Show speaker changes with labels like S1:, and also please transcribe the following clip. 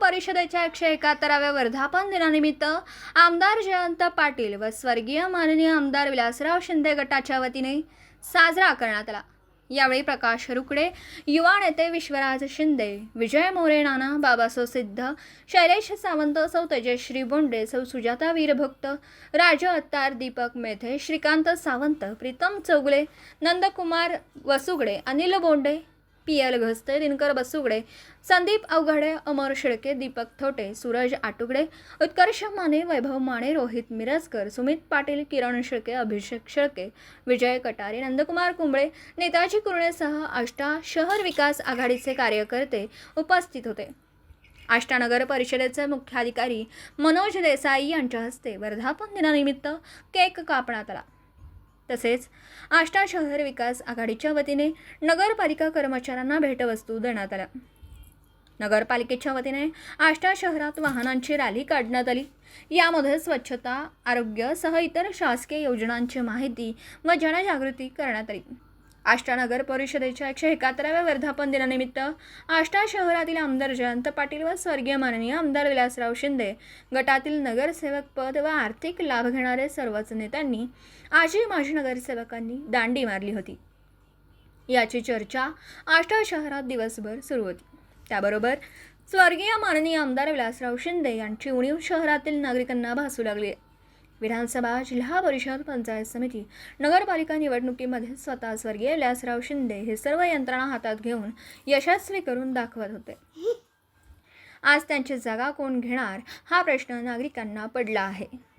S1: परिषदेच्या एकशे एकाहत्तराव्या वर्धापन दिनानिमित्त आमदार जयंत पाटील व स्वर्गीय माननीय आमदार विलासराव शिंदे गटाच्या वतीने साजरा करण्यात आला. यावेळी प्रकाश रुकडे युवा नेते विश्वराज शिंदे विजय मोरे नाना बाबासो सिद्ध शैलेश सावंत सौ तेजश्री बोंडे सौ सुजाता वीरभक्त राज अत्तार दीपक मेथे श्रीकांत सावंत प्रीतम चौगले नंदकुमार वसुगडे अनिल बोंडे पी एल घस्ते दिनकर बसुगडे संदीप अवघडे अमर शेळके दीपक थोटे सूरज आटुगडे उत्कर्ष माने वैभव माने रोहित मिरजकर सुमित पाटील किरण शेळके अभिषेक शेळके विजय कटारे नंदकुमार कुंबळे नेताजी कुर्णेसह आष्टा शहर विकास आघाडीचे कार्यकर्ते उपस्थित होते. आष्टा नगर परिषदेचे मुख्याधिकारी मनोज देसाई यांच्या हस्ते वर्धापन दिनानिमित्त केक कापण्यात आला. तसेच आष्टा शहर विकास आघाडीच्या वतीने नगरपालिका कर्मचाऱ्यांना भेटवस्तू देण्यात आल्या. नगरपालिकेच्या वतीने आष्टा शहरात वाहनांची रॅली काढण्यात आली. यामध्ये स्वच्छता आरोग्य सह इतर शासकीय योजनांची माहिती व जनजागृती करण्यात आली. आष्टा नगर परिषदेच्या एकशे एकाहत्तराव्या वर्धापन दिनानिमित्त आष्टा शहरातील आमदार जयंत पाटील व स्वर्गीय माननीय आमदार विलासराव शिंदे गटातील नगरसेवक पद व आर्थिक लाभ घेणारे सर्वच नेत्यांनी आजी माजी नगरसेवकांनी दांडी मारली होती. याची चर्चा आष्टा शहरात दिवसभर सुरू होती. त्याबरोबर स्वर्गीय माननीय आमदार विलासराव शिंदे यांची उणीव शहरातील नागरिकांना भासू लागली. आहे विधानसभा जिल्हा परिषद पंचायत समिती नगरपालिका निवडणुकीमध्ये स्वतः स्वर्गीय व्यासराव शिंदे हे सर्व यंत्रणा हातात घेऊन यशस्वी करून दाखवत होते. आज त्यांची जागा कोण घेणार हा प्रश्न नागरिकांना पडला आहे.